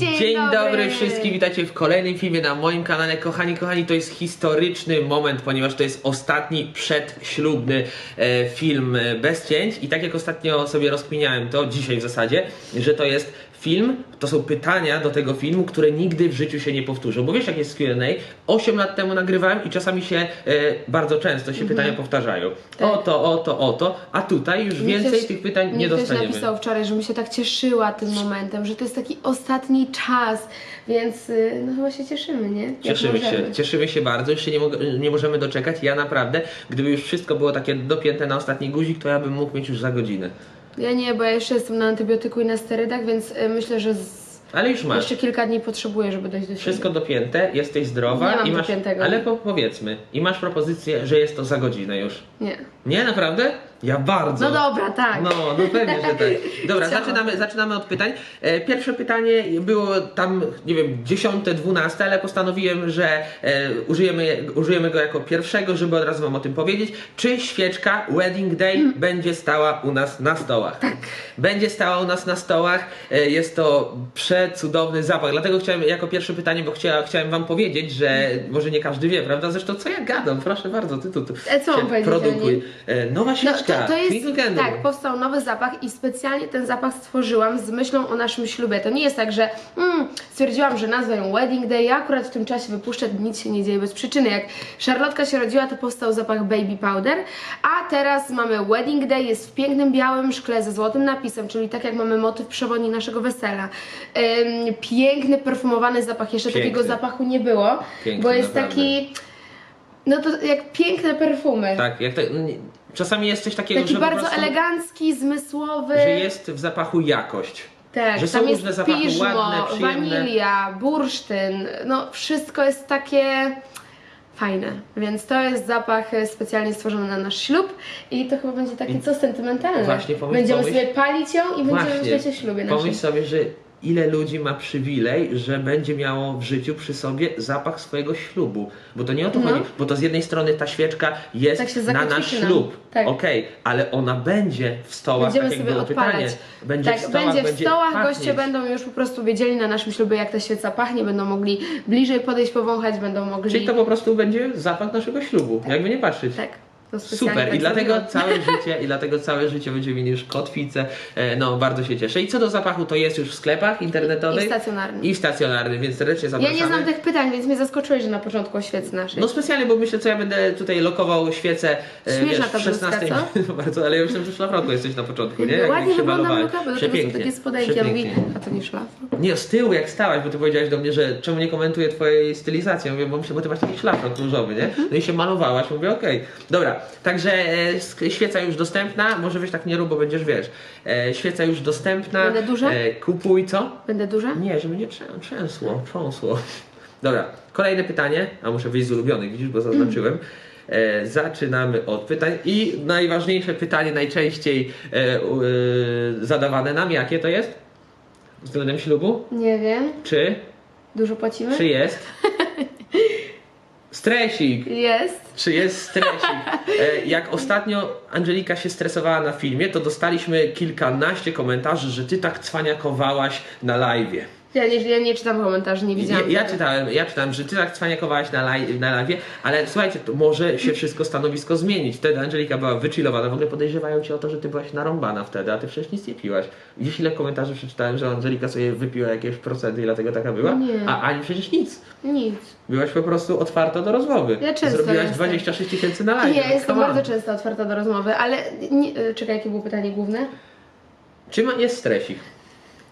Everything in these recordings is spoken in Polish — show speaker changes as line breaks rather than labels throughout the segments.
Dzień,
Dzień dobry.
dobry wszystkim, witajcie w kolejnym filmie na moim kanale. Kochani, kochani, to jest historyczny moment, ponieważ to jest ostatni przedślubny e, film e, bez cięć i tak jak ostatnio sobie rozkminiałem to, dzisiaj w zasadzie, że to jest film, to są pytania do tego filmu, które nigdy w życiu się nie powtórzą. Bo wiesz jak jest Q&A? 8 lat temu nagrywałem i czasami się, e, bardzo często się pytania powtarzają.
Mhm. Tak.
O to, o to, o to, a tutaj już
Mnie
więcej
ktoś-
tych pytań nie
mnie ktoś
dostaniemy.
napisał wczoraj, że mi się tak cieszyła tym momentem, że to jest taki ostatni czas, więc y, no chyba się cieszymy, nie? Jak
Cieszymy się,
możemy.
cieszymy się bardzo, już się nie, nie możemy doczekać. Ja naprawdę, gdyby już wszystko było takie dopięte na ostatni guzik, to ja bym mógł mieć już za godzinę.
Ja nie, bo ja jeszcze jestem na antybiotyku i na sterydach, więc y, myślę, że z...
Ale już masz.
jeszcze kilka dni potrzebuję, żeby dojść do siebie.
Wszystko dopięte, jesteś zdrowa
Nie mam
i masz.
dopiętego.
Ale po, powiedzmy, i masz propozycję, że jest to za godzinę już.
Nie.
Nie, naprawdę? Ja bardzo.
No dobra, tak.
No, no pewnie, że tak. Dobra,
Chciałam.
zaczynamy, zaczynamy od pytań. E, Pierwsze pytanie było tam, nie wiem, dziesiąte, dwunaste, ale postanowiłem, że e, użyjemy, użyjemy go jako pierwszego, żeby od razu Wam o tym powiedzieć. Czy świeczka Wedding Day
Mm.
będzie stała u nas na stołach? Tak. Będzie stała u nas na stołach. E, Jest to przecudowny zapach. Dlatego chciałem jako pierwsze pytanie, bo chciała, chciałem Wam powiedzieć, że może nie każdy wie, prawda? Zresztą co ja gadam? Proszę bardzo, ty tu, tu
E, co
się produkuj. E, Nowa
No,
świeczka.
to, to jest, tak, powstał nowy zapach i specjalnie ten zapach stworzyłam z myślą o naszym ślubie. To nie jest tak, że mm, stwierdziłam, że nazwę ją Wedding Day, ja akurat w tym czasie wypuszczę, nic się nie dzieje bez przyczyny. Jak Charlotka się rodziła, to powstał zapach Baby Powder, a teraz mamy Wedding Day, jest w pięknym białym szkle ze złotym napisem, czyli tak jak mamy motyw przewodni naszego wesela. Ym, piękny, perfumowany zapach, jeszcze
Piękny.
takiego zapachu nie było,
Piękny,
bo jest
naprawdę.
taki... No to jak piękne perfumy.
Tak, jak to, nie- czasami jest coś takiego,
Taki
że
bardzo
prostu,
elegancki, zmysłowy.
że jest w zapachu jakość.
tak,
że są różne zapachy
piżmo,
ładne, przyjemne.
wanilia, bursztyn. No wszystko jest takie fajne. Więc to jest zapach e, specjalnie stworzony na nasz ślub i to chyba będzie takie co sentymentalne.
Właśnie, pomyśl-
Będziemy
pomyśl-
sobie palić ją i będziemy
Właśnie.
myśleć o ślubie naszym.
Pomyśl sobie, że ile ludzi ma przywilej, że będzie miało w życiu przy sobie zapach swojego ślubu. Bo to nie o to
No.
chodzi, bo to z jednej strony ta świeczka jest
Tak
na nasz ślub.
Tak.
Okej, ale ona będzie w stołach,
Będziemy
tak jak
sobie
było
odpalać.
pytanie. Będzie
tak,
w stołach,
będzie w stołach,
pachnieć.
goście będą już po prostu wiedzieli na naszym ślubie, jak ta świeca pachnie, będą mogli bliżej podejść, powąchać, będą mogli.
Czyli to po prostu będzie zapach naszego ślubu, jakby nie patrzeć.
Tak. To
Super,
tak
i dlatego całe życie, i dlatego całe życie będziemy mieli już kotwicę. E, No, bardzo się cieszę. I co do zapachu, to jest już w sklepach internetowych
I stacjonarnym.
i stacjonarnym, więc serdecznie
Ja
zapraszamy.
nie znam tych pytań, więc mnie zaskoczyłeś, że na początku o świecy naszej.
No specjalnie, bo myślę, co ja będę tutaj lokował świecę e,
Śmieszna
wiesz, w 16
co?
bardzo, ale ja myślałem, że szlafroku jesteś na początku, nie? Jak
Ładnie
się
wygląda
malowałem.
bluzka, bo
Przepięknie,
takie spodenki. Ja mówię, a to nie szlafrok.
Nie, z tyłu jak stałaś, bo ty powiedziałaś do mnie, że czemu nie komentuję twojej stylizacji. Ja Mówię, bo myślę, bo ty masz taki szlafrok różowy, nie?
Mhm.
No i się malowałaś. Mówię, okej. Dobra, także e, świeca już dostępna. Może weź tak nie rób, bo będziesz, wiesz. E, świeca już dostępna.
Będę duża?
E, kupuj, co?
Będę duża?
Nie, żeby nie trzę- trzęsło, trząsło. Dobra, kolejne pytanie. A muszę wyjść z ulubionych, widzisz, bo zaznaczyłem. E, zaczynamy od pytań. I najważniejsze pytanie, najczęściej e, e, zadawane nam, jakie to jest? Względem ślubu?
Nie wiem.
Czy?
Dużo płacimy?
Czy jest? Stresik!
Jest.
Czy jest stresik? E, jak ostatnio Angelika się stresowała na filmie, to dostaliśmy kilkanaście komentarzy, że ty tak cwaniakowałaś na live'ie.
Ja nie, ja nie czytam komentarzy, nie
Ja,
widziałam.
ja
tego.
czytałem, ja czytałem, że ty tak cwaniakowałaś na, live, na live, ale słuchajcie, to może się wszystko stanowisko zmienić. Wtedy Angelika była wychillowana, w ogóle podejrzewają cię o to, że ty byłaś narąbana wtedy, a ty przecież nic nie piłaś. Widzisz ile komentarzy przeczytałem, że Angelika sobie wypiła jakieś procenty i dlatego taka była?
Nie.
A Ani przecież nic.
Nic.
Byłaś po prostu otwarta do rozmowy.
Ja często
Zrobiłaś
jestem.
26 tysięcy na live.
Ja jestem
Come on.
bardzo często otwarta do rozmowy, ale nie, e, czekaj, jakie było pytanie główne?
Czy ma, jest stresik?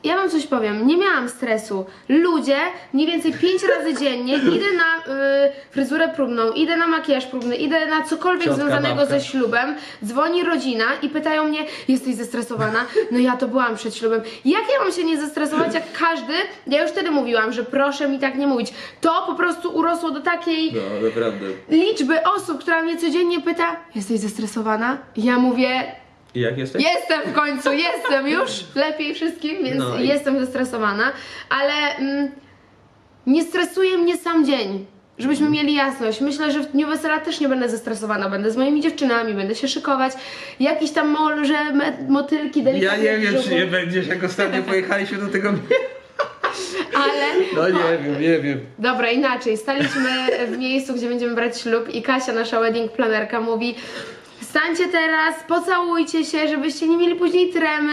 Ja wam coś powiem, nie miałam stresu. Ludzie mniej więcej pięć razy dziennie idę na y, fryzurę próbną, idę na makijaż próbny, idę na cokolwiek
Ciotka,
związanego
babka.
ze ślubem, dzwoni rodzina i pytają mnie, jesteś zestresowana? No ja to byłam przed ślubem. Jak ja mam się nie zestresować, jak każdy, ja już wtedy mówiłam, że proszę mi tak nie mówić. To po prostu urosło do takiej
No, naprawdę.
liczby osób, która mnie codziennie pyta, jesteś zestresowana? Ja mówię,
I jak jesteś?
Jestem w końcu, jestem już lepiej wszystkim, więc
No i-
jestem zestresowana, ale mm, nie stresuje mnie sam dzień. Żebyśmy
Mhm.
mieli jasność. Myślę, że w dniu wesela też nie będę zestresowana. Będę z moimi dziewczynami, będę się szykować. Jakieś tam może motylki
Ja
delikatne
nie
w
wiem, czy nie będziesz, jak ostatnio pojechaliśmy do tego
Ale
No nie wiem, nie wiem.
Dobra, inaczej. Staliśmy w miejscu, gdzie będziemy brać ślub i Kasia, nasza wedding planerka, mówi Stańcie teraz, pocałujcie się, żebyście nie mieli później tremy.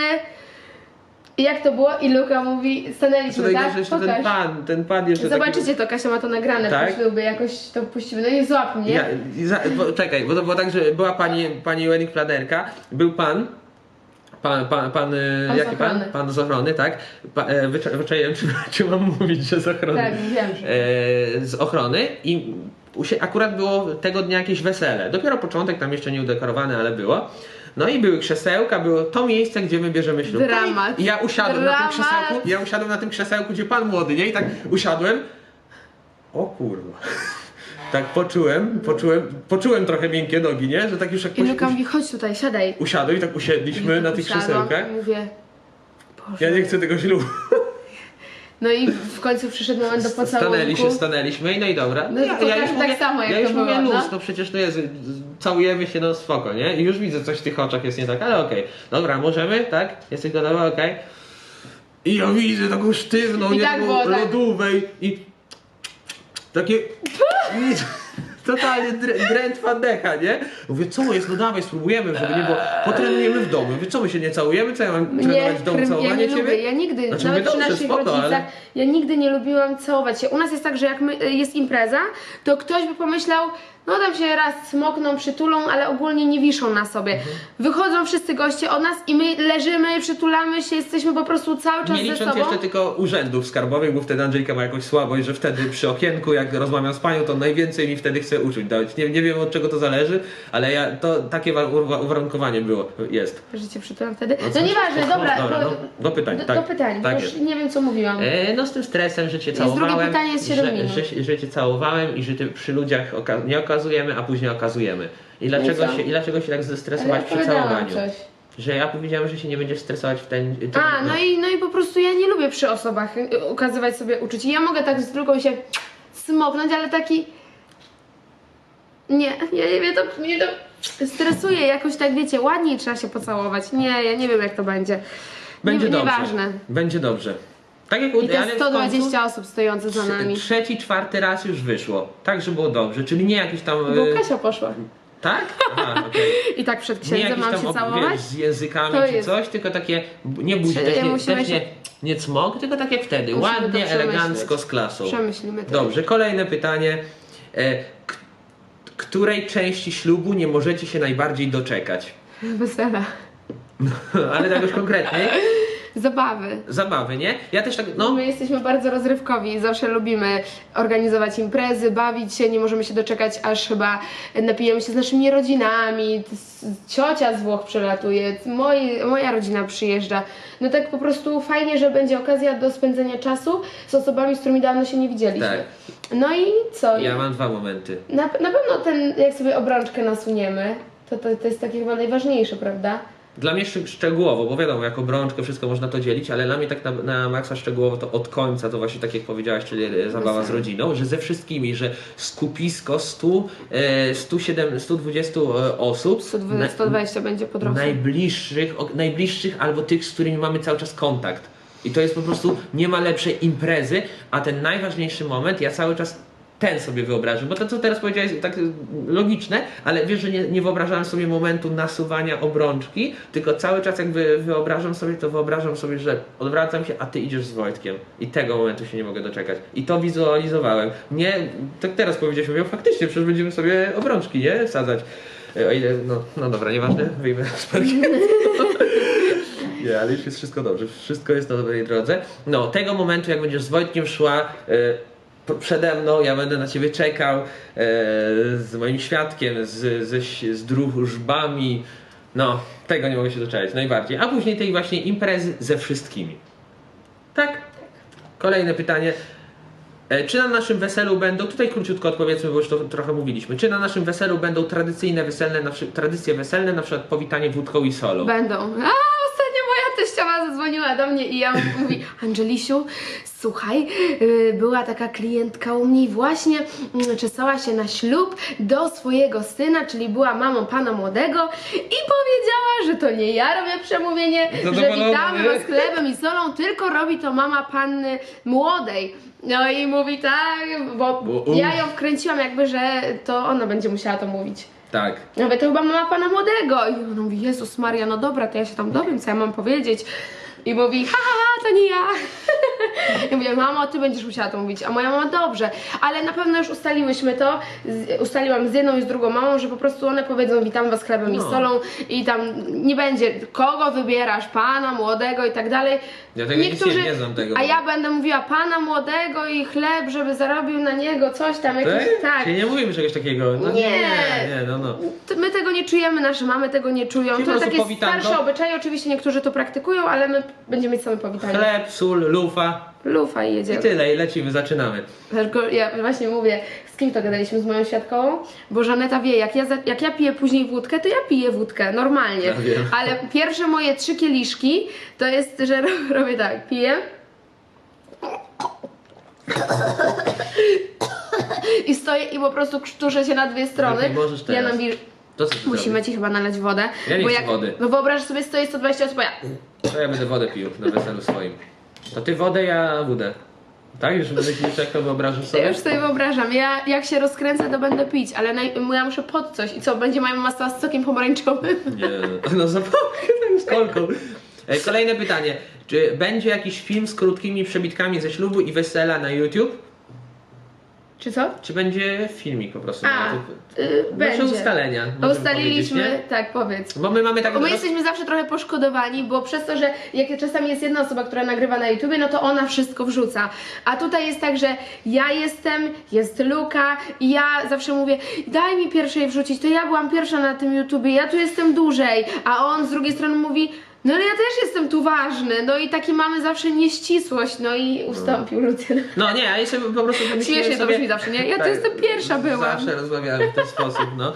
I jak to było? I Luka mówi, stanęliśmy,
Tutaj
tak?
jeszcze ten
Pokaż.
pan, ten pan jeszcze
Zobaczycie to, Kasia ma to nagrane
Tak?
po ślubie, jakoś to puścimy. No nie złap mnie.
Ja, za, bo, czekaj, bo to było tak, że była pani, pani wedding planerka, był pan, pan, pan, pan, e,
Pan
jaki pan?
ochrony.
Pan z ochrony, tak? Pa, e, wycza- wyczaiłem, czy, czy mam mówić, że z ochrony?
Tak, wiem, że.
E, z ochrony i akurat było tego dnia jakieś wesele. Dopiero początek, tam jeszcze nie udekorowane, ale było. No i były krzesełka, było to miejsce, gdzie my bierzemy ślub.
Dramat.
I ja usiadłem na tym
Dramat.
krzesełku, ja usiadłem na tym krzesełku, gdzie pan młody, nie? I tak usiadłem. O kurwa. Tak poczułem, poczułem, poczułem trochę miękkie nogi, nie? Że tak już jak
I Luka mówi, chodź tutaj, siadaj.
usiadłem i tak usiedliśmy na tych
Usiadłam
krzesełkach.
i Mówię, Boże.
Ja nie chcę tego ślubu.
No i w końcu przyszedł moment do pocałunku.
Stanęli się, stanęliśmy i no i dobra.
No i to tak- tak samo, jak
ja
to
już
było,
mówię luz,
no.
no. przecież to jest, całujemy się, no spoko, nie? I już widzę, coś w tych oczach jest nie tak, ale okej. Dobra, możemy, tak? Jesteś gotowa, okej? I ja widzę taką sztywną,
I
nie
tak było, tak.
lodówej i takie... Totalnie dr- drętwa decha, nie? Mówię, co jest? No dawaj, spróbujemy, żeby nie było. Potrenujemy w domu. Mówię, co my się nie całujemy? Co ja mam trenować w domu
krym- ja
całowanie
nie
ciebie?
lubię, ja nigdy,
Znaczy,
nawet
dobrze,
naszych
spoko,
rodzicach,
ale-
ja nigdy nie lubiłam całować się. U nas jest tak, że jak my, jest impreza, to ktoś by pomyślał, no tam się raz smokną, przytulą, ale ogólnie nie wiszą na sobie.
Mhm.
Wychodzą wszyscy goście od nas i my leżymy, przytulamy się, jesteśmy po prostu cały czas
Nie
ze
licząc
sobą.
jeszcze tylko urzędów skarbowych, bo wtedy Angelika ma jakąś słabość, że wtedy przy okienku, jak rozmawiam z panią, to najwięcej mi wtedy chce uczuć dać. Nie, nie wiem od czego to zależy, ale ja, to takie wa- uwa- uwarunkowanie było, jest.
Że cię przytulam wtedy. No,
coś-
nieważne,
no,
dobra.
dobra, no, do pytań,
do,
tak.
do pytań,
Tak
już
jest.
nie wiem co mówiłam.
E, no z tym stresem, że cię
drugie
całowałem,
pytanie, jest siedem
że,
minut.
że, że cię całowałem i że ty przy ludziach oka- nie okazujemy, a później okazujemy. I dlaczego, się, I dlaczego się tak
Ale
zestresować przy całowaniu?
coś.
Że ja powiedziałem, że się nie będziesz stresować w ten... ten
A, no i, no i po prostu ja nie lubię przy osobach y, ukazywać sobie uczuć. I ja mogę tak z drugą się smoknąć, ale taki... Nie, nie, nie, mnie to, mnie to stresuje jakoś tak, wiecie, ładniej trzeba się pocałować. Nie, ja nie wiem jak to będzie.
Będzie
nie,
dobrze.
Nieważne.
Będzie dobrze. Tak jak
I te
w
120
końcu
osób stojące za nami.
Trzeci, czwarty raz już wyszło. Tak, że było dobrze. Czyli nie jakiś tam.
Bo
e,
Kasia poszła.
Tak? Aha, okej.
I tak przed księdzem mam się całować?
wiesz, z językami
To
czy
jest-
coś, tylko takie. Nie
Czy
też, nie,
musimy
też
się-
nie, nie cmok, tylko tak jak wtedy.
Musimy
Ładnie, elegancko, z klasą.
Przemyślimy to.
Dobrze, kolejne pytanie. E, k- której części ślubu nie możecie się najbardziej doczekać?
Wesela.
Ale tak już konkretnie.
Zabawy.
Zabawy, nie? Ja też tak,
No. My jesteśmy bardzo rozrywkowi zawsze lubimy organizować imprezy, bawić się, nie możemy się doczekać, aż chyba napijemy się z naszymi rodzinami, ciocia z Włoch przylatuje, moi, moja rodzina przyjeżdża. No tak po prostu fajnie, że będzie okazja do spędzenia czasu z osobami, z którymi dawno się nie widzieliśmy.
Tak.
No i co?
Ja mam dwa momenty.
Na, na pewno ten, jak sobie obrączkę nasuniemy, to, to, to jest takie chyba najważniejsze, prawda?
Dla mnie szcz- szczegółowo, bo wiadomo, jako brączkę wszystko można to dzielić, ale dla mnie tak na, na maksa szczegółowo to od końca, to właśnie tak jak powiedziałaś, czyli e, zabawa z rodziną, że ze wszystkimi, że skupisko 100, e, 107, 120 e, osób,
120,
na-
120 będzie po drodze.
najbliższych, najbliższych albo tych, z którymi mamy cały czas kontakt. I to jest po prostu, nie ma lepszej imprezy, a ten najważniejszy moment, ja cały czas ten sobie wyobrażam, bo to co teraz powiedziałeś tak logiczne, ale wiesz, że nie, nie wyobrażałem sobie momentu nasuwania obrączki, tylko cały czas jakby wyobrażam sobie, to wyobrażam sobie, że odwracam się, a ty idziesz z Wojtkiem. I tego momentu się nie mogę doczekać. I to wizualizowałem. Nie, tak teraz powiedziałeś, mówię, faktycznie, przecież będziemy sobie obrączki, nie? Wsadzać. E, O ile, no, no dobra, nieważne, wyjmę z parkietu. Nie, ale już jest wszystko dobrze, wszystko jest na dobrej drodze. No, tego momentu, jak będziesz z Wojtkiem szła e, przede mną, ja będę na ciebie czekał, e, z moim świadkiem, z, ze, z drużbami. No, tego nie mogę się doczekać, najbardziej. A później tej właśnie imprezy ze wszystkimi. Tak? Kolejne pytanie. E, Czy na naszym weselu będą, tutaj króciutko odpowiedzmy, bo już to trochę mówiliśmy, czy na naszym weselu będą tradycyjne weselne, na, tradycje weselne, na przykład powitanie wódką i solą?
Będą. Teściowa zadzwoniła do mnie i ja mówi, Angelisiu, słuchaj, yy, była taka klientka u mnie i właśnie mm, czesała się na ślub do swojego syna, czyli była mamą pana młodego i powiedziała, że to nie ja robię przemówienie, że witamy was chlebem i solą, tylko robi to mama panny młodej. No i mówi tak, bo ja ją wkręciłam jakby, że to ona będzie musiała to mówić.
Tak.
Ja mówię, to chyba mama pana młodego. I ona mówi, Jezus Maria, no dobra, to ja się tam dowiem, co ja mam powiedzieć. I mówi, ha, ha, ha, to nie ja. I mówię, mamo, ty będziesz musiała to mówić. A moja mama, dobrze. Ale na pewno już ustaliłyśmy to, z, ustaliłam z jedną i z drugą mamą, że po prostu one powiedzą, witam was chlebem i
No.
solą i tam nie będzie, kogo wybierasz, pana młodego i tak dalej.
Ja tego nic nie- znam tego.
A ja będę mówiła pana młodego i chleb, żeby zarobił na niego coś tam,
Tak?
tak.
Czyli nie mówimy czegoś takiego. No nie,
Nie.
nie, no no.
My tego nie czujemy, nasze mamy tego nie czują.
Czyli
to takie
powitanko?
starsze obyczaje, oczywiście niektórzy to praktykują, ale my będziemy mieć same powitanie.
Chleb, sól, lufa
Lufa i
i
jedziemy.
tyle i lecimy, zaczynamy.
Tylko ja właśnie mówię, z kim to gadaliśmy, z moją świadkową, bo Żaneta wie, jak ja, za, jak ja piję później wódkę, to ja piję wódkę, normalnie.
Ja wiem.
Ale pierwsze moje trzy kieliszki, to jest, że ro- robię tak, piję i stoję i po prostu krztuszę się na dwie strony.
Lepiej możesz
ja
teraz.
nam
To co ty
Musimy
zrobisz?
ci chyba nalać wodę.
Ja nie
bo
chcę wody.
No wyobraź sobie, stoi 120 osób, a ja.
To ja będę wodę pił na weselu swoim. To ty wodę, ja wódę. Tak? Już myślisz, jak to wyobrażasz
Ja
sobie?
już sobie wyobrażam, ja jak się rozkręcę, to będę pić, ale naj, ja muszę pod coś. I co, będzie moja mama stała z sokiem pomarańczowym?
Nie, no zapomnę z kolką. E, Kolejne pytanie. Czy będzie jakiś film z krótkimi przebitkami ze ślubu i wesela na YouTube?
Czy co?
Czy będzie filmik po prostu
A,
YouTube?
y,
Nasze
będzie.
ustalenia.
Ustaliliśmy,
powiedzieć,
tak powiedz.
Bo my mamy tak...
Bo my jesteśmy zawsze trochę poszkodowani, bo przez to, że jak czasami jest jedna osoba, która nagrywa na YouTubie, no to ona wszystko wrzuca. A tutaj jest tak, że ja jestem, jest Luka i ja zawsze mówię, daj mi pierwszej wrzucić, to ja byłam pierwsza na tym YouTubie, ja tu jestem dłużej. A on z drugiej strony mówi, no ale ja też jestem tu ważny. No i taki mamy zawsze nieścisłość, no i ustąpił Lucjan.
No nie, ja jestem po prostu...
Śmiesznie to brzmi zawsze, nie? Ja
Tak,
jestem pierwsza byłam.
Zawsze rozmawiałem w ten sposób, no.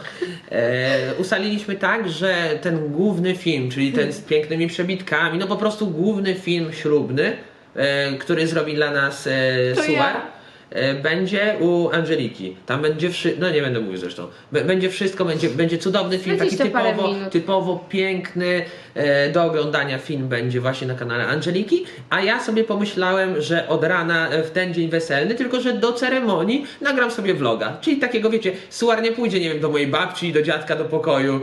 E, ustaliliśmy tak, że ten główny film, czyli ten z pięknymi przebitkami, no po prostu główny film ślubny, e, który zrobi dla nas e,
To
Suwar.
ja.
E, Będzie u Angeliki. Tam będzie wszystko, no nie będę mówił zresztą. Będzie wszystko, będzie, będzie cudowny film, taki
20 parę
typowo, typowo piękny e, do oglądania film będzie właśnie na kanale Angeliki, a ja sobie pomyślałem, że od rana e, w ten dzień weselny, tylko że do ceremonii nagram sobie vloga, czyli takiego wiecie, suar nie pójdzie, nie wiem, do mojej babci, do dziadka, do pokoju.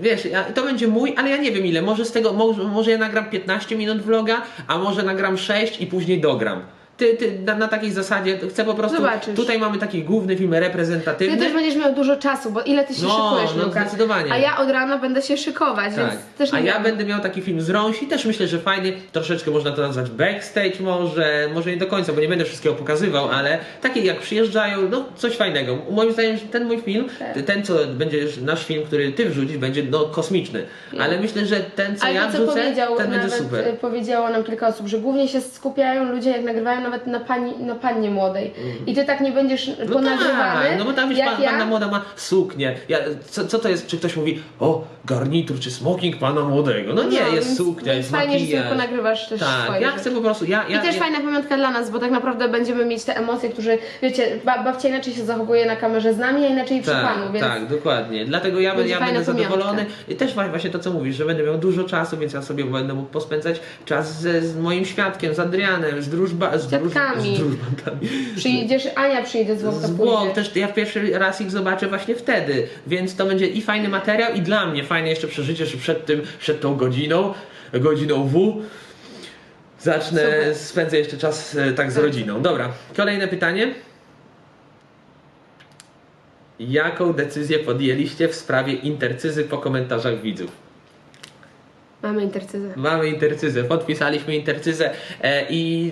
Wiesz, to będzie mój, ale ja nie wiem ile, może z tego, może, może ja nagram 15 minut vloga, a może nagram 6 i później dogram. Ty, ty na, na takiej zasadzie chcę po prostu.
Zobaczysz.
Tutaj mamy taki główny film
Ty
reprezentatywny.
też będziesz miał dużo czasu, bo ile ty się
No,
szykujesz,
no,
Luka?
zdecydowanie.
A ja od rana będę się szykować,
Tak.
więc też nie
A ja
wiem.
będę miał taki film z rąsi, też myślę, że fajny, troszeczkę można to nazwać backstage może, może nie do końca, bo nie będę wszystkiego pokazywał, ale takie jak przyjeżdżają, no coś fajnego. Moim zdaniem że ten mój film,
Tak.
ten co będzie nasz film, który ty wrzucisz, będzie no kosmiczny. Ale myślę, że ten co
Ale
ja
to, co
wrzucę, ten będzie super.
y, powiedziało nam kilka osób, że głównie się skupiają ludzie, jak nagrywają nawet na, pani, na pannie młodej. I ty tak nie będziesz
No
ponagrywany,
tak, no bo tam wiesz, pan,
ja.
panna młoda ma suknię. Ja, co, co to jest, czy ktoś mówi, o, garnitur czy smoking pana młodego? No nie,
No,
jest
więc-
suknia, jest
fajnie, że sobie
makijaż.
ponagrywasz też
Tak,
swoje
ja chcę po prostu, ja, ja,
I też
ja,
fajna pamiątka dla nas, bo tak naprawdę będziemy mieć te emocje, które, wiecie, ba babcia inaczej się zachowuje na kamerze z nami, a inaczej przy
Tak,
panu, więc
tak, dokładnie. Dlatego ja, ja będę
pamiątka.
zadowolony. I też właśnie to, co mówisz, że będę miał dużo czasu, więc ja sobie będę mógł pospędzać czas ze, z moim świadkiem, z Adrianem, z drużba, z, drużbami.
przyjdziesz, Ania przyjdzie z Włocka
Z też ja pierwszy raz ich zobaczę właśnie wtedy, więc to będzie i fajny materiał, i dla mnie fajne jeszcze przeżycie, że przed tym, przed tą godziną, godziną W, zacznę,
Super.
spędzę jeszcze czas e, tak z
Tak.
rodziną. Dobra, kolejne pytanie. Jaką decyzję podjęliście w sprawie intercyzy po komentarzach widzów?
Mamy intercyzę.
Mamy intercyzę, podpisaliśmy intercyzę e, i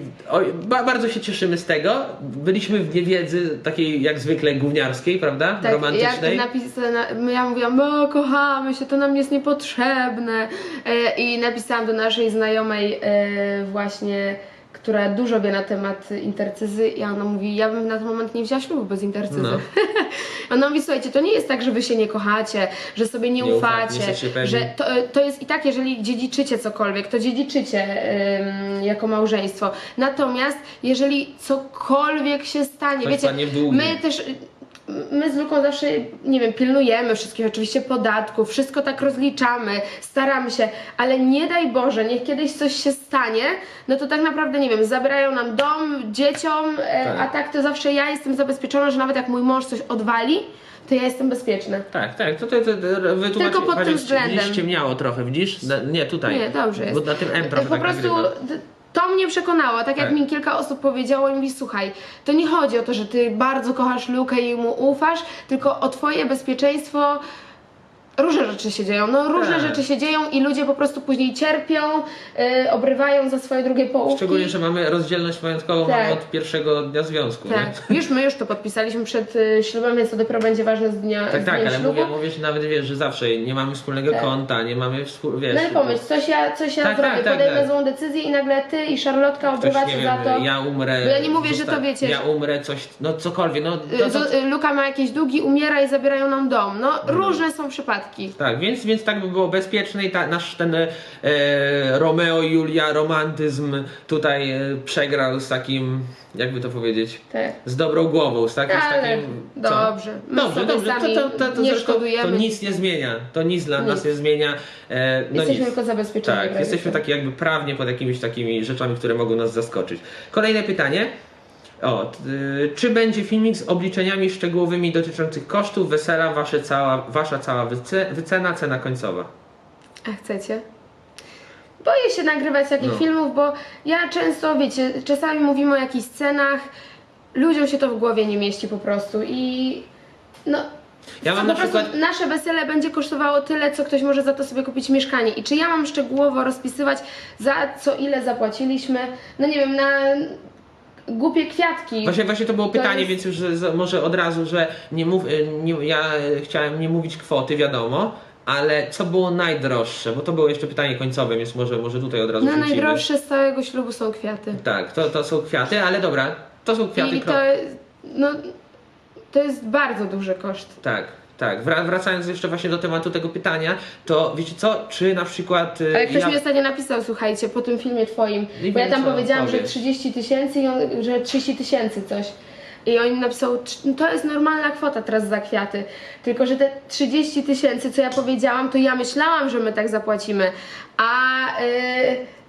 ba, bardzo się cieszymy z tego. Byliśmy w niewiedzy takiej jak zwykle gówniarskiej, prawda?
Tak,
Romantycznej.
jak napisane, ja mówiłam, bo kochamy się, to nam jest niepotrzebne. E, I napisałam do naszej znajomej e, właśnie która dużo wie na temat intercyzy i ona mówi, ja bym na ten moment nie wzięła ślubu bez intercyzy.
No.
Ona mówi, słuchajcie, to nie jest tak, że wy się nie kochacie, że sobie nie,
Nie ufa- nie
ufacie,
pewni.
że to, to jest i tak, jeżeli dziedziczycie cokolwiek, to dziedziczycie ym, jako małżeństwo. Natomiast jeżeli cokolwiek się stanie,
Coś
wiecie, my też my z Luką zawsze, nie wiem, pilnujemy wszystkich oczywiście podatków, wszystko tak rozliczamy, staramy się, ale nie daj Boże, niech kiedyś coś się stanie, no to tak naprawdę, nie wiem, zabierają nam dom, dzieciom, e,
Tak.
a tak to zawsze ja jestem zabezpieczona, że nawet jak mój mąż coś odwali, to ja jestem bezpieczna.
Tak, tak, to, to, to,
Tylko pod tym względem.
Widzisz, ciemniało trochę, widzisz? Na, nie, tutaj.
Nie, dobrze jest.
Bo na tym M trochę
po
tak
prostu
nagrywa.
To mnie przekonało, tak jak
Tak.
mi kilka osób powiedziało i mówi, słuchaj, to nie chodzi o to, że ty bardzo kochasz Lukę i mu ufasz, tylko o twoje bezpieczeństwo. Różne rzeczy się dzieją, no różne
Tak.
rzeczy się dzieją i ludzie po prostu później cierpią, yy, obrywają za swoje drugie połówki.
Szczególnie, że mamy rozdzielność majątkową
Tak.
mamy od pierwszego dnia związku,
Tak,
nie?
już my już to podpisaliśmy przed y, ślubem, więc to dopiero będzie ważne z dnia,
Tak,
z
tak,
dnia
ale
ślubu.
mówię, mówię, że nawet wiesz, że zawsze nie mamy wspólnego
Tak.
konta, nie mamy współ, wiesz...
No ale pomyśl, coś ja, coś ja
Tak,
zrobię,
tak, tak,
podejmę
tak.
złą decyzję i nagle ty i Szarlotka obrywacie za to.
ja umrę...
Bo ja nie mówię, że to wiecie,
Ja umrę, coś, no cokolwiek, no... To,
Y,
to,
Luka ma jakieś długi, umiera i zabierają nam dom. No, różne są przypadki.
Tak, więc, więc tak by było bezpieczne i ta, nasz ten e, Romeo i Julia romantyzm tutaj e, przegrał z takim, jakby to powiedzieć,
Tak.
z dobrą głową, z takim, z
Ale
takim co?
dobrze. My
Dobrze, dobrze, to, to, to, to,
nie szkodujemy.
to nic nie zmienia, to nic dla
Nic.
nas nie zmienia. E, no
Jesteśmy
nic.
tylko zabezpieczeni.
Tak, jesteśmy taki jakby prawnie pod jakimiś takimi rzeczami, które mogą nas zaskoczyć. Kolejne pytanie. O, y, czy będzie filmik z obliczeniami szczegółowymi dotyczących kosztów wesela, wasze cała, wasza cała wyce, wycena, cena końcowa?
A chcecie? Boję się nagrywać takich
No.
filmów, bo ja często, wiecie, czasami mówimy o jakichś scenach, ludziom się to w głowie nie mieści po prostu i no.
Ja mam
po
na
prostu
przykład-
nasze wesele będzie kosztowało tyle, co ktoś może za to sobie kupić mieszkanie. I czy ja mam szczegółowo rozpisywać, za co ile zapłaciliśmy? No nie wiem, na głupie kwiatki.
Właśnie, właśnie to było pytanie,
jest-
więc już z- może od razu, że nie mów, y, nie, ja chciałem nie mówić kwoty, wiadomo, ale co było najdroższe? Bo to było jeszcze pytanie końcowe, więc może, może tutaj od razu
No najdroższe z całego ślubu są kwiaty.
Tak, to, to są kwiaty, ale dobra, to są kwiaty.
I to, no, to jest bardzo duży koszt.
Tak, tak. Wra- wracając jeszcze właśnie do tematu tego pytania, to wiecie co, czy na przykład... y,
Ale ktoś
ja...
mi ostatnio napisał, słuchajcie, po tym filmie twoim,
I
bo ja tam powiedziałam, że
powiesz.
30 tysięcy, i on- że 30 tysięcy coś. I on mi napisał, "Trz- no to jest normalna kwota teraz za kwiaty. Tylko, że te 30 tysięcy, co ja powiedziałam, to ja myślałam, że my tak zapłacimy. A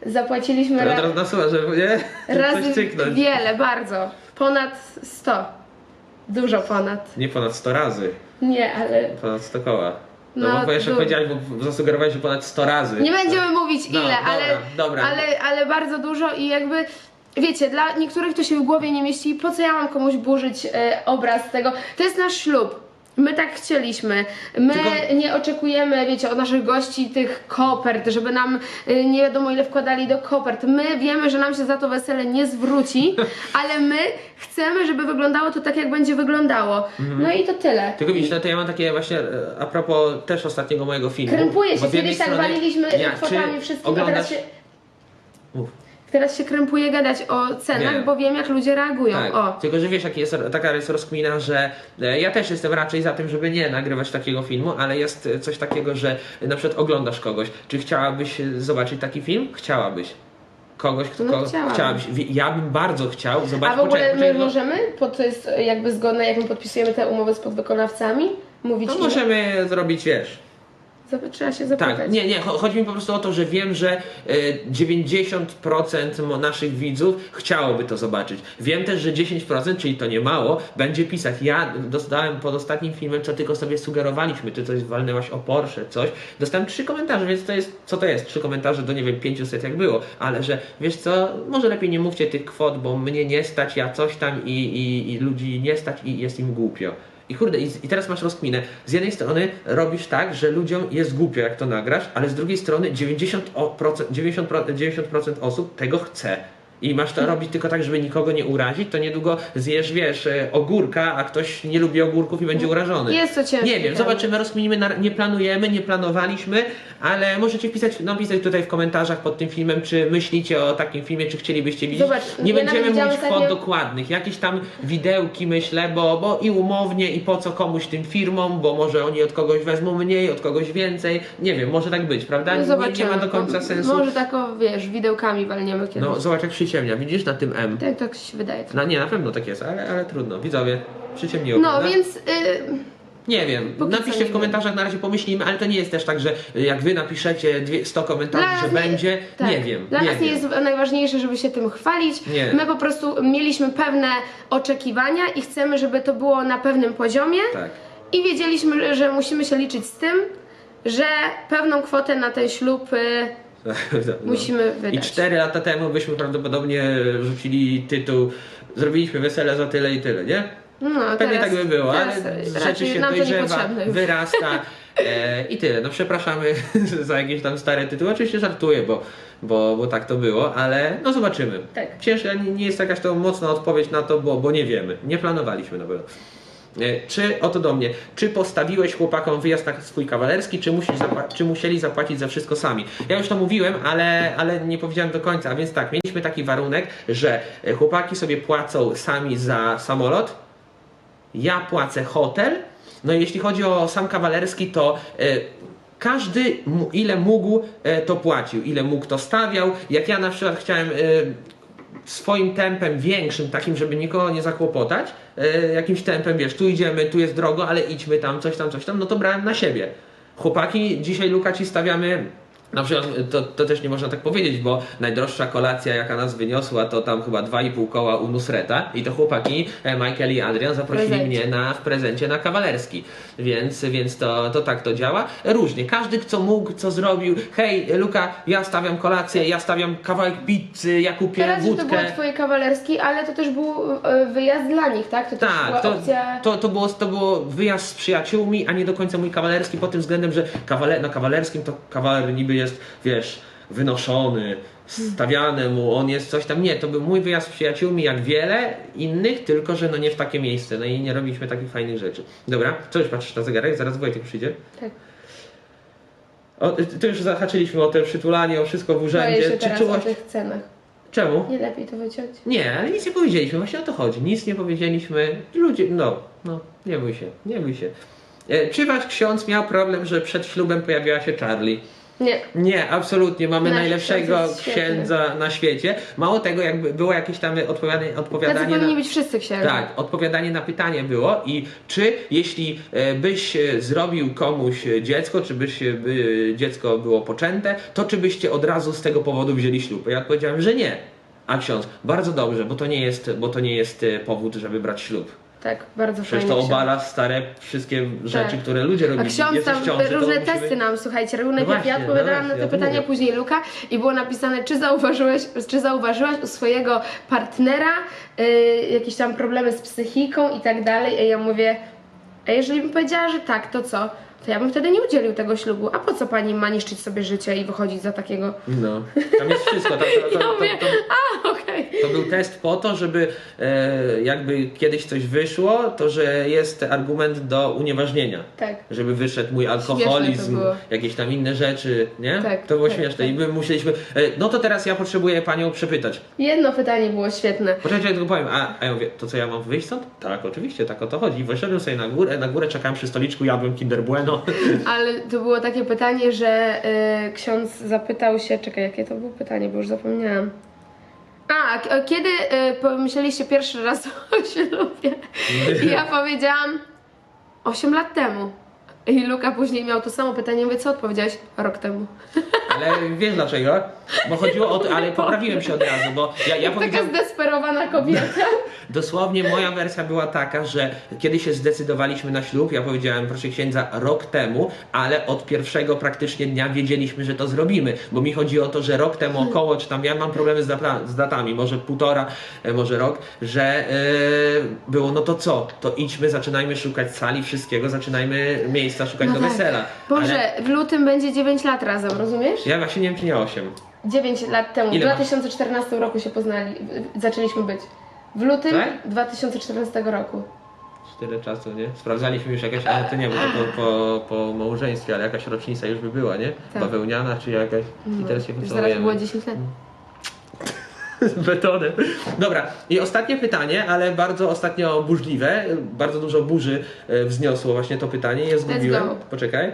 yy, zapłaciliśmy ra-
teraz nasuwa, żeby nie?
Razy wiele, bardzo. Ponad 100. Dużo ponad.
Nie ponad 100 razy,
Nie, ale
ponad 100 koła. No,
No,
bo jeszcze
du-
powiedziałeś, bo zasugerowałeś, że ponad 100 razy.
Nie będziemy mówić
No,
ile,
dobra,
ale,
dobra.
ale, ale bardzo dużo i jakby. Wiecie, dla niektórych to się w głowie nie mieści. Po co ja mam komuś burzyć e, obraz tego? To jest nasz ślub. My tak chcieliśmy. My
Tylko-
nie oczekujemy, wiecie, od naszych gości tych kopert, żeby nam y, nie wiadomo ile wkładali do kopert. My wiemy, że nam się za to wesele nie zwróci, ale my chcemy, żeby wyglądało to tak, jak będzie wyglądało.
Mhm.
No i to tyle.
Tylko widzisz, no to ja mam takie właśnie, e, a propos też ostatniego mojego filmu.
Krępuje
bo
się.
z jednej
Kiedyś tak
strony-
waliliśmy
Ja,
kwotami wszystkim, a teraz
oglądasz...
się...
Mów.
Teraz się krępuje gadać o cenach,
Nie.
bo wiem jak ludzie reagują.
Tak,
O.
tylko że wiesz, jak jest, taka jest rozkmina, że e, ja też jestem raczej za tym, żeby nie nagrywać takiego filmu, ale jest coś takiego, że na przykład oglądasz kogoś. Czy chciałabyś zobaczyć taki film? Chciałabyś. Kogoś, kto
No chciałabym.
chciałabyś. Ja bym bardzo chciał
A
zobaczyć.
w ogóle my możemy, bo to jest jakby zgodne, jak my podpisujemy te umowy z podwykonawcami, mówić
No
ile?
możemy zrobić, wiesz.
Trzeba się zapytać.
Tak, nie, nie, cho- chodzi mi po prostu o to, że wiem, że e, 90% mo- naszych widzów chciałoby to zobaczyć. Wiem też, że 10%, czyli to nie mało, będzie pisać. Ja dostałem pod ostatnim filmem, co tylko sobie sugerowaliśmy, ty coś walnęłaś o Porsche, coś. Dostałem trzy komentarze, więc to jest, co to jest? Trzy komentarze do, nie wiem, 500 jak było, ale że, wiesz co, może lepiej nie mówcie tych kwot, bo mnie nie stać, ja coś tam i, i, i ludzi nie stać i jest im głupio. I kurde, i, i teraz masz rozkminę. Z jednej strony robisz tak, że ludziom jest głupio, jak to nagrasz, ale z drugiej strony 90%, o, procent- 90%, 90% osób tego chce. I masz to robić tylko tak, żeby nikogo nie urazić, to niedługo zjesz, wiesz, e, ogórka, a ktoś nie lubi ogórków i będzie urażony.
Jest to ciężkie
Nie wiem,
temat.
zobaczymy, rozkminimy, nie planujemy, nie planowaliśmy, ale możecie wpisać, napisać tutaj w komentarzach pod tym filmem, czy myślicie o takim filmie, czy chcielibyście widzieć.
Zobacz,
nie będziemy mówić kwot dokładnych, jakieś tam widełki myślę, bo, bo i umownie, i po co komuś tym firmom, bo może oni od kogoś wezmą mniej, od kogoś więcej, nie wiem, może tak być, prawda?
No
nie,
zobaczymy.
nie ma do końca
No,
sensu.
Może tak o, wiesz, widełkami walniemy kiedyś.
No zobacz jak przyciemnia, widzisz na tym M.
Tak, tak się wydaje.
No nie, na pewno tak jest, ale, ale trudno. Widzowie, przyciemniło.
No,
prawda?
więc... Y,
Nie wiem,
Póki
napiszcie
nie
w komentarzach, na razie pomyślimy, ale to nie jest też tak, że jak wy napiszecie dwie- 100 komentarzy,
Dla
że
nie-
będzie,
tak.
nie wiem.
Dla
nie
nas nie
wiem.
jest najważniejsze, żeby się tym chwalić.
Nie.
My po prostu mieliśmy pewne oczekiwania i chcemy, żeby to było na pewnym poziomie.
Tak.
I wiedzieliśmy, że musimy się liczyć z tym, że pewną kwotę na ten ślub y. musimy wydać.
I 4 lata temu byśmy prawdopodobnie rzucili tytuł Zrobiliśmy wesele za tyle i tyle, nie?
No,
Pewnie
teraz-
tak by było, ale rzeczy się dojrzewa, wyrasta e, i tyle. No przepraszamy za jakieś tam stare tytuły. Oczywiście żartuję, bo, bo, bo tak to było, ale no zobaczymy.
Tak.
Ciężko, nie, nie jest jakaś to mocna odpowiedź na to, bo, bo nie wiemy. Nie planowaliśmy na pewno. E, Czy, oto do mnie, czy postawiłeś chłopakom wyjazd na swój kawalerski, czy, musisz zapła- czy musieli zapłacić za wszystko sami? Ja już to mówiłem, ale, ale nie powiedziałem do końca, a więc tak, mieliśmy taki warunek, że e, chłopaki sobie płacą sami za samolot, ja płacę hotel. No jeśli chodzi o sam kawalerski, to e, każdy ile mógł, to płacił, ile mógł, to stawiał. Jak ja na przykład chciałem swoim tempem większym, takim, żeby nikogo nie zakłopotać, e, jakimś tempem, wiesz, tu idziemy, tu jest drogo, ale idźmy tam, coś tam, coś tam, no to brałem na siebie. Chłopaki, dzisiaj Luka ci stawiamy na przykład to, to też nie można tak powiedzieć, bo najdroższa kolacja, jaka nas wyniosła, to tam chyba 2,5 koła u Nusreta i to chłopaki e, Michael i Adrian zaprosili
Prezencie.
mnie na, w prezencie na kawalerski. Więc, więc to, to tak to działa. Różnie. Każdy, co mógł, co zrobił. Hej, Luka, ja stawiam kolację, ja stawiam kawałek pizzy, ja kupię
Teraz, że to
wódkę.
było twoje kawalerski, ale to też był y, wyjazd dla nich, tak? To
Tak, to,
opcja...
to, to, było, to było wyjazd z przyjaciółmi, a nie do końca mój kawalerski pod tym względem, że na kawalerskim to kawaler niby jest, wiesz, wynoszony, stawiane mu, on jest coś tam. Nie, to był mój wyjazd z przyjaciółmi jak wiele innych, tylko że no nie w takie miejsce, no i nie robiliśmy takich fajnych rzeczy. Dobra, co już patrzysz na zegarek? Zaraz Wojtek przyjdzie.
Tak.
O, tu już zahaczyliśmy o te przytulanie, o wszystko w
Boję
urzędzie.
się
Czy
teraz
czułaś...
o tych cenach.
Czemu?
Nie lepiej to wyciąć?
Nie, ale nic nie powiedzieliśmy, właśnie o to chodzi. Nic nie powiedzieliśmy. Ludzie, no, no, nie bój się, nie bój się. E, Czy wasz ksiądz miał problem, że przed ślubem pojawiła się Charlie?
Nie.
Nie, absolutnie. Mamy
Nasz
najlepszego księdza na świecie. Mało tego, jakby było jakieś tam odpowiadanie,
Tacy
odpowiadanie
powinni
na...
być wszyscy księża.
Tak, odpowiadanie na pytanie było i czy jeśli e, byś e, zrobił komuś e, dziecko, czy byś by dziecko było poczęte, to czy byście od razu z tego powodu wzięli ślub? Ja odpowiedziałem, że nie. A ksiądz, bardzo dobrze, bo to nie jest, bo to nie jest powód, żeby brać ślub.
Tak, bardzo
Przecież
fajnie.
to
ksiądz.
obala stare wszystkie rzeczy,
Tak.
które ludzie
A
robili.
ksiądz
Jesteś
tam
ciąży,
różne
musimy-
testy nam, słuchajcie, robił najpierw
właśnie,
ja
no
odpowiadałam
właśnie,
na te pytania,
mówię.
później Luka i było napisane, czy zauważyłeś, czy zauważyłaś u swojego partnera y, jakieś tam problemy z psychiką i tak dalej, a ja mówię, a jeżeli bym powiedziała, że tak, to co? To ja bym wtedy nie udzielił tego ślubu. A po co pani ma niszczyć sobie życie i wychodzić za takiego?
No, tam jest wszystko. Tam, to, to, to, to, był test po to, żeby e, jakby kiedyś coś wyszło, to że jest argument do unieważnienia.
Tak.
Żeby wyszedł mój alkoholizm, jakieś tam inne rzeczy, nie?
Tak,
to było
tak,
śmieszne
tak.
i my musieliśmy. E, no to teraz ja potrzebuję panią przepytać.
Jedno pytanie było świetne.
Poczekajcie, ja tylko powiem, a, a ja mówię, to co ja mam wyjść stąd? Tak, oczywiście, tak o to chodzi. Wyszedłem sobie na górę, na górę czekałem przy stoliczku, jadłem Kinder Bueno.
Ale to było takie pytanie, że y, ksiądz zapytał się, czekaj, jakie to było pytanie, bo już zapomniałam. A, kiedy y, pomyśleliście pierwszy raz o ślubie? I ja powiedziałam 8 lat temu. I Luka później miał to samo pytanie, mówię, co odpowiedziałeś? Rok temu.
Ale wiesz dlaczego? Bo chodziło o to, ale poprawiłem się od razu, bo ja, ja
Taka
powiedziałem...
zdesperowana kobieta.
Dosłownie moja wersja była taka, że kiedy się zdecydowaliśmy na ślub, ja powiedziałem, proszę księdza, rok temu, ale od pierwszego praktycznie dnia wiedzieliśmy, że to zrobimy, bo mi chodzi o to, że rok temu około, czy tam ja mam problemy z, data, z datami, może półtora, e, może rok, że e, było, no to co, to idźmy, zaczynajmy szukać sali, wszystkiego, zaczynajmy miejsca szukać
No
do
tak.
wesela.
Boże,
Ale
w lutym będzie 9 lat razem, rozumiesz?
Ja właśnie nie wiem, czy nie 8.
9 lat temu,
Ile
w
masz?
2014 roku się poznali, w- zaczęliśmy być. W lutym
Tak?
2014 roku.
Tyle czasu, nie? Sprawdzaliśmy już jakaś, ale to nie to po, po, po małżeństwie, ale jakaś rocznica już by była, nie?
Tak.
Bawełniana czy jakaś. I teraz się
zaraz było
podsumujemy.
10 lat.
Z betonem. Dobra, i ostatnie pytanie, ale bardzo ostatnio burzliwe. Bardzo dużo burzy e, wzniosło właśnie to pytanie. Je zgubiłem.
go.
Poczekaj.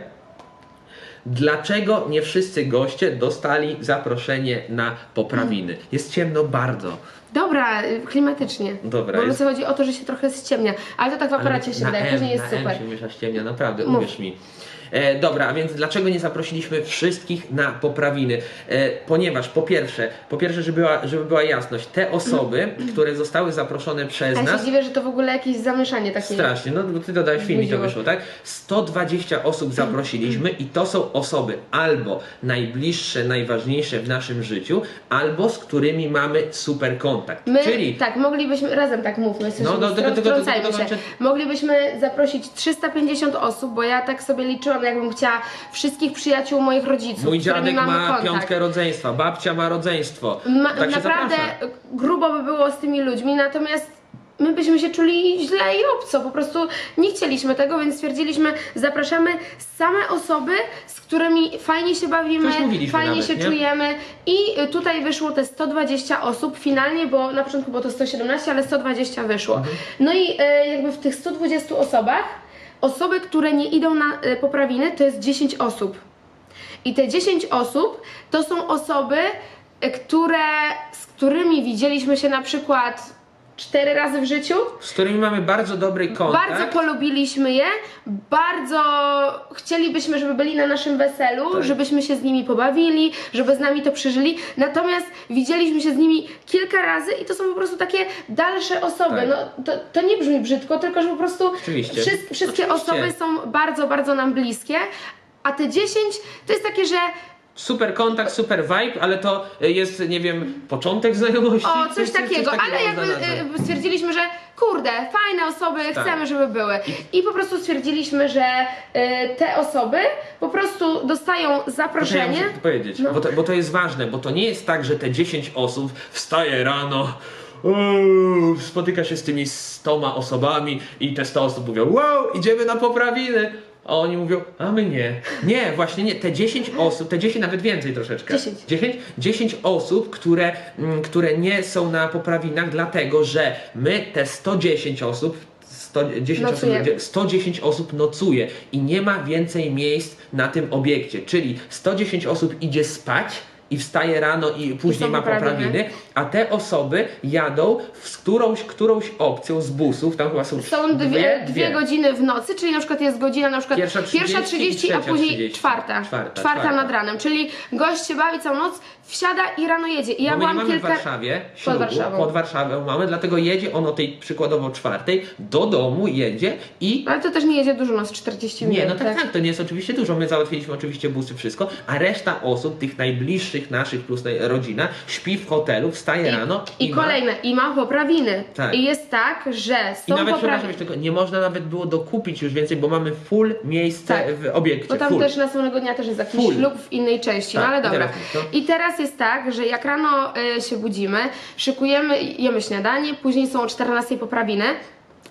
Dlaczego nie wszyscy goście dostali zaproszenie na poprawiny? Jest ciemno bardzo.
Dobra, klimatycznie.
Dobra,
Bo
jest-
chodzi o to, że się trochę ściemnia. Ale to tak w aparacie się
M,
później jest
na
super.
M się miesza ściemnia, naprawdę,
Mów.
uwierz mi. E, dobra, a więc dlaczego nie zaprosiliśmy wszystkich na poprawiny? E, ponieważ po pierwsze, po pierwsze, żeby była, żeby była jasność, te osoby, które zostały zaproszone przez
A ja
nas,
się dziwię, że to w ogóle jakieś zamieszanie takie.
Strasznie, no bo ty dodałeś film i to wyszło, tak? 120 osób zaprosiliśmy i to są osoby albo najbliższe, najważniejsze w naszym życiu, albo z którymi mamy super kontakt.
My,
Czyli
tak, moglibyśmy, razem tak mówmy,
No,
no,
do- do-
się.
do-
Moglibyśmy zaprosić 350 osób, bo ja tak sobie liczyłam, jakbym chciała wszystkich przyjaciół moich rodziców,
mój dziadek ma
kontakt.
piątkę rodzeństwa, babcia ma rodzeństwo.
Ma,
tak
naprawdę
zaprasza.
grubo by było z tymi ludźmi, natomiast my byśmy się czuli źle i obco, po prostu nie chcieliśmy tego, więc stwierdziliśmy, zapraszamy same osoby, z którymi fajnie się bawimy, fajnie
nawet,
się
nie?
czujemy i tutaj wyszło te 120 osób finalnie, bo na początku było to 117, ale 120 wyszło.
Mhm.
No i y, jakby w tych 120 osobach, osoby, które nie idą na y, poprawiny, to jest 10 osób. I te 10 osób to są osoby, y, które, z którymi widzieliśmy się na przykład 4 razy w życiu.
Z którymi mamy bardzo dobry kontakt.
Bardzo polubiliśmy je, bardzo chcielibyśmy, żeby byli na naszym weselu,
Tak.
żebyśmy się z nimi pobawili, żeby z nami to przeżyli. Natomiast widzieliśmy się z nimi kilka razy i to są po prostu takie dalsze osoby.
Tak.
No, to, to nie brzmi brzydko, tylko że po prostu
Oczywiście.
wszys- wszystkie
Oczywiście.
osoby są bardzo, bardzo nam bliskie. A te 10 to jest takie, że
Super kontakt, super vibe, ale to jest, nie wiem, początek znajomości.
O, coś takiego, ale jakby
nazwać.
y, stwierdziliśmy, że kurde, fajne osoby,
Tak.
chcemy, żeby były. I po prostu stwierdziliśmy, że y, te osoby po prostu dostają
Muszę ja
zaproszenie.
muszę powiedzieć,
No.
bo, to, bo to jest ważne, bo to nie jest tak, że te 10 osób wstaje rano, uuu, spotyka się z tymi 100 osobami i te 100 osób mówią, wow, idziemy na poprawiny. A oni mówią, a my nie. Nie, właśnie nie. Te 10 osób, te 10 nawet więcej troszeczkę.
10.
10, 10 osób, które, mm, które nie są na poprawinach, dlatego że my te 110 osób 110 osób,
Nocujemy.
będzie- 110 osób nocuje i nie ma więcej miejsc na tym obiekcie. Czyli 110 osób idzie spać i wstaje rano i później
są
ma
poprawiny.
poprawiny, a te osoby jadą z którąś, którąś opcją z busów, tam chyba są,
Są dwie, dwie, godziny w nocy, czyli na przykład jest godzina na przykład
Pierwsza 30
30,
i
a
trzecia
później
30.
czwarta.
Czwarta,
czwarta
czwarta.
nad ranem, czyli gość się bawi całą noc, wsiada i rano jedzie. I ja
Bo my nie mamy
kilka...
w Warszawie ślubu,
Warszawą.
pod Warszawą mamy, dlatego jedzie on o tej przykładowo czwartej do domu, jedzie i
Ale to też nie jedzie dużo, nas 40 minut.
Nie, no tak, tak, to nie jest oczywiście dużo. My załatwiliśmy oczywiście busy, wszystko, a reszta osób, tych najbliższych naszych plus rodzina, śpi w hotelu, wstaje rano
I,
ma-
kolejne, i ma poprawiny.
Tak.
I jest tak, że z
I nawet, jeszcze tylko, nie można nawet było dokupić już więcej, bo mamy full miejsce
Tak.
w obiekcie.
Bo tam
full.
też następnego dnia też jest jakiś
Full.
ślub w innej części,
Tak,
no ale
i
dobra.
teraz no.
I teraz jest tak, że jak rano y, się budzimy, szykujemy, jemy śniadanie, później są o 14 poprawiny.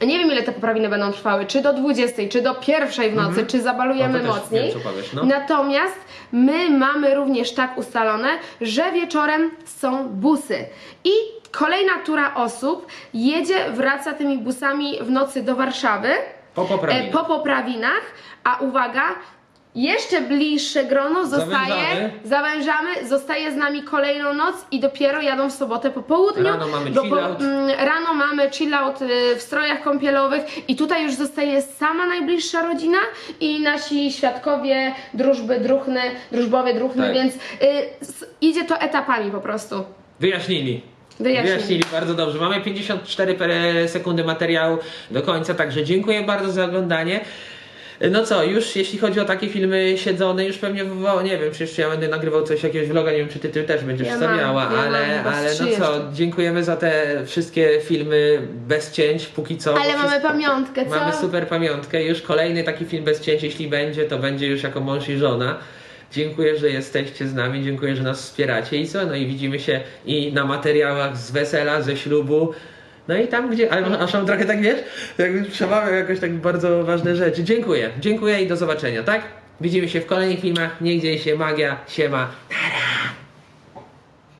Nie wiem ile te poprawiny będą trwały, czy do 20, czy do pierwszej w nocy, czy zabalujemy
Mhm. No
mocniej.
wiem, powiesz, no.
Natomiast my mamy również tak ustalone, że wieczorem są busy. I kolejna tura osób jedzie, wraca tymi busami w nocy do Warszawy.
Po poprawinach.
E, po poprawinach, a uwaga, jeszcze bliższe grono zostaje,
Zawężamy.
zawężamy, zostaje z nami kolejną noc i dopiero jadą w sobotę po południu.
Rano mamy chill
po,
out.
mm, rano mamy chill out y, w strojach kąpielowych i tutaj już zostaje sama najbliższa rodzina i nasi świadkowie drużby druchny, drużbowie druchny,
Tak.
więc y, s, idzie to etapami po prostu.
Wyjaśnili.
Wyjaśnili.
bardzo dobrze. Mamy 54 per- sekundy materiału do końca, także dziękuję bardzo za oglądanie. No co, już jeśli chodzi o takie filmy siedzone, już pewnie wywołało, nie wiem, czy jeszcze ja będę nagrywał coś, jakiegoś vloga, nie wiem, czy ty, ty też będziesz
Ja
wstawiała,
mam, ja
ale, ale no co, dziękujemy za te wszystkie filmy bez cięć, póki co.
Ale mamy pamiątkę, co?
Mamy super pamiątkę, już kolejny taki film bez cięć, jeśli będzie, to będzie już jako mąż i żona. Dziękuję, że jesteście z nami, dziękuję, że nas wspieracie i co? No i widzimy się i na materiałach z wesela, ze ślubu. No i tam, gdzie. Ale aż mam trochę tak wiesz, jakby przemawiał jakoś tak bardzo ważne rzeczy. Dziękuję, dziękuję i do zobaczenia, tak? Widzimy się w kolejnych filmach. Niech dzieje się magia. Siema. Nara.